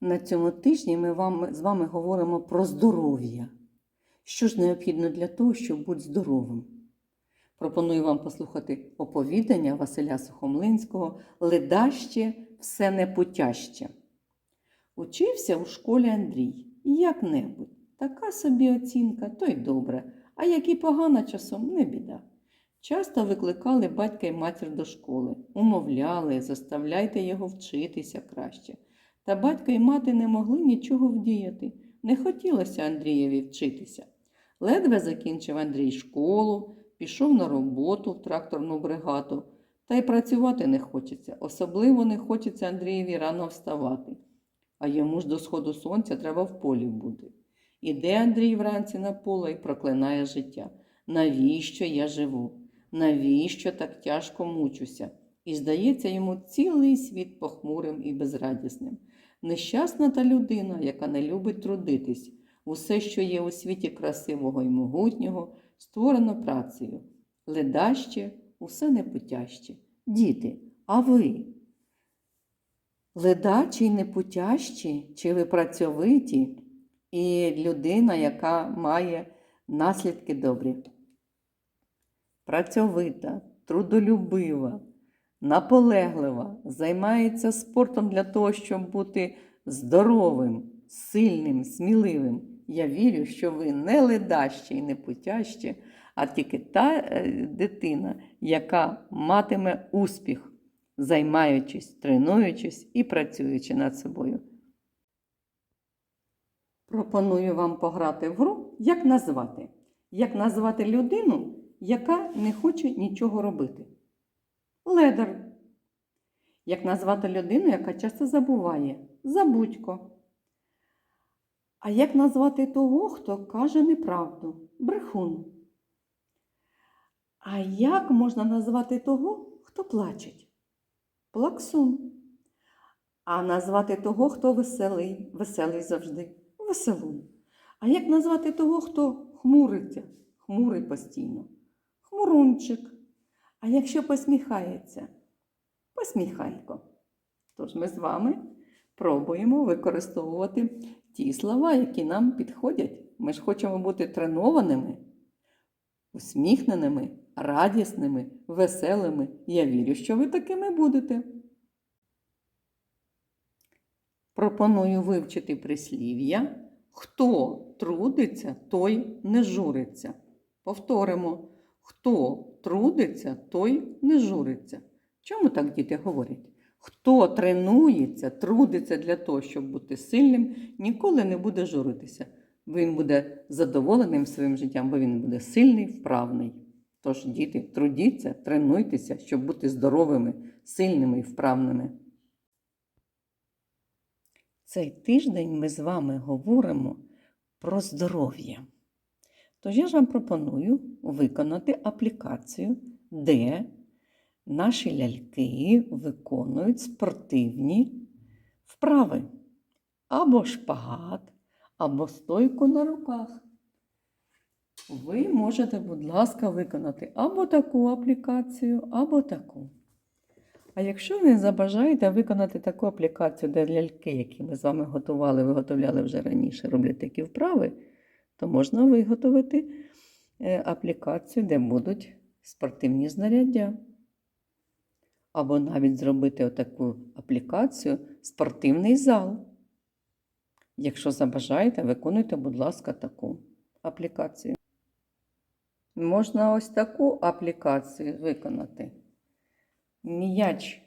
На цьому тижні ми вам, з вами говоримо про здоров'я. Що ж необхідно для того, щоб бути здоровим? Пропоную вам послухати оповідання Василя Сухомлинського Ледаще все непутяще. Учився у школі Андрій. Як-небудь. Така собі оцінка, то й добре, а як і погана часом, не біда. Часто викликали батька й матір до школи, умовляли, заставляйте його вчитися краще. Та батько й мати не могли нічого вдіяти. Не хотілося Андрієві вчитися. Ледве закінчив Андрій школу, пішов на роботу в тракторну бригаду. Та й працювати не хочеться. Особливо не хочеться Андрієві рано вставати. А йому ж до сходу сонця треба в полі бути. Іде Андрій вранці на поле і проклинає життя. Навіщо я живу? Навіщо так тяжко мучуся? І здається йому цілий світ похмурим і безрадісним. Нещасна та людина, яка не любить трудитись. Усе, що є у світі красивого і могутнього, створено працею. Ледаще, усе непутяще. Діти, а ви? Ледачі й непутящі, чи ви працьовиті і людина, яка має наслідки добрі? Працьовита, трудолюбива, наполеглива, займається спортом для того, щоб бути здоровим, сильним, сміливим. Я вірю, що ви не ледащі і не путящі, а тільки та е, дитина, яка матиме успіх, займаючись, тренуючись і працюючи над собою. Пропоную вам пограти в гру, як назвати. Як назвати людину, яка не хоче нічого робити. Ледар. Як назвати людину, яка часто забуває? Забудько. А як назвати того, хто каже неправду? Брехун. А як можна назвати того, хто плачеть? Плаксун. А назвати того, хто веселий, веселий завжди веселун. А як назвати того, хто хмуриться, хмурий постійно? Хмурунчик. А якщо посміхається, посміхайко. Тож ми з вами пробуємо використовувати ті слова, які нам підходять. Ми ж хочемо бути тренованими, усміхненими, радісними, веселими. Я вірю, що ви такими будете. Пропоную вивчити прислів'я. Хто трудиться, той не журиться. Повторимо, хто трудиться, той не журиться. Чому так діти говорять? Хто тренується, трудиться для того, щоб бути сильним, ніколи не буде журитися. Він буде задоволеним своїм життям, бо він буде сильний, вправний. Тож, діти, трудіться, тренуйтеся, щоб бути здоровими, сильними і вправними. Цей тиждень ми з вами говоримо про здоров'я. Тож я ж вам пропоную виконати аплікацію, де наші ляльки виконують спортивні вправи. Або шпагат, або стойку на руках. Ви можете, будь ласка, виконати або таку аплікацію, або таку. А якщо ви забажаєте виконати таку аплікацію, де ляльки, які ми з вами готували, виготовляли вже раніше, роблять такі вправи, то можна виготовити е, аплікацію, де будуть спортивні знаряддя. Або навіть зробити отаку аплікацію спортивний зал. Якщо забажаєте, виконуйте, будь ласка, таку аплікацію. Можна ось таку аплікацію виконати. М'яч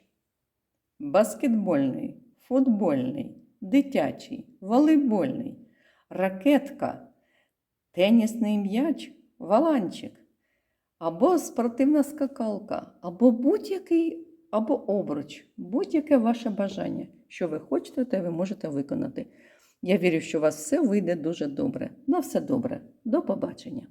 баскетбольний, футбольний, дитячий, волейбольний, ракетка, тенісний м'яч, валанчик, або спортивна скакалка, або будь-який, або обруч, будь-яке ваше бажання, що ви хочете, те ви можете виконати. Я вірю, що у вас все вийде дуже добре. На все добре. До побачення!